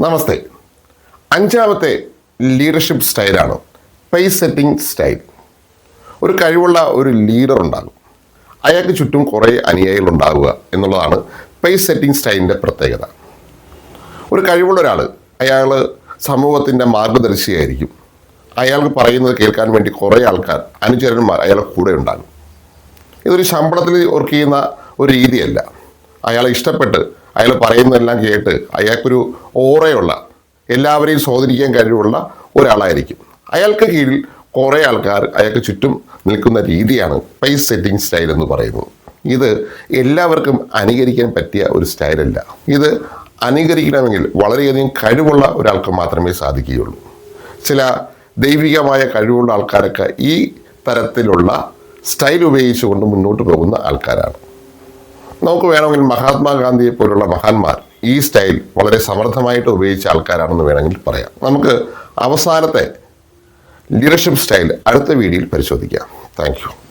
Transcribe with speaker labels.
Speaker 1: നമസ്തേ. അഞ്ചാമത്തെ ലീഡർഷിപ്പ് സ്റ്റൈലാണ് pace setting style ഒരു കഴിവുള്ള ഒരു ലീഡർ ഉണ്ടാകും. അയാൾക്ക് ചുറ്റും കുറേ അനുയായികൾ ഉണ്ടാവുക എന്നുള്ളതാണ് പേസ് സെറ്റിംഗ് സ്റ്റൈലിന്റെ പ്രത്യേകത. ഒരു കഴിവുള്ള ഒരാൾ അയാൾ സമൂഹത്തിന്റെ മാർഗദർശിയായിരിക്കും അയാൾക്ക് പറയുന്നത് കേൾക്കാൻ വേണ്ടി കുറേ ആൾക്കാർ അനുചരന്മാർ അയാളുടെ കൂടെ ഉണ്ടാകും. ഇതൊരു ശമ്പളത്തിൽ വർക്ക് ചെയ്യുന്ന ഒരു രീതിയല്ല. അയാളെ ഇഷ്ടപ്പെട്ട് അയാൾ പറയുന്നതെല്ലാം കേട്ട് അയാൾക്കൊരു ഓറയുള്ള എല്ലാവരെയും സ്വാധീനിക്കാൻ കഴിവുള്ള ഒരാളായിരിക്കും. അയാൾക്ക് കീഴിൽ കുറേ ആൾക്കാർ അയാൾക്ക് ചുറ്റും നിൽക്കുന്ന രീതിയാണ് പൈസ് സെറ്റിംഗ് സ്റ്റൈൽ എന്ന് പറയുന്നത്. ഇത് എല്ലാവർക്കും അനുകരിക്കാൻ പറ്റിയ ഒരു സ്റ്റൈലല്ല ഇത് അനുകരിക്കണമെങ്കിൽ വളരെയധികം കഴിവുള്ള ഒരാൾക്ക് മാത്രമേ സാധിക്കുകയുള്ളൂ. ചില ദൈവികമായ കഴിവുള്ള ആൾക്കാരൊക്കെ ഈ തരത്തിലുള്ള സ്റ്റൈൽ ഉപയോഗിച്ചുകൊണ്ട് മുന്നോട്ട് പോകുന്ന ആൾക്കാരാണ്. നമുക്ക് വേണമെങ്കിൽ മഹാത്മാഗാന്ധിയെ പോലുള്ള മഹാന്മാർ ഈ സ്റ്റൈൽ വളരെ സമർത്ഥമായിട്ട് ഉപയോഗിച്ച ആൾക്കാരാണെന്ന് വേണമെങ്കിൽ പറയാം. നമുക്ക് അവസാനത്തെ ലീഡർഷിപ്പ് സ്റ്റൈൽ അടുത്ത വീഡിയോയിൽ പരിശോധിക്കാം. താങ്ക്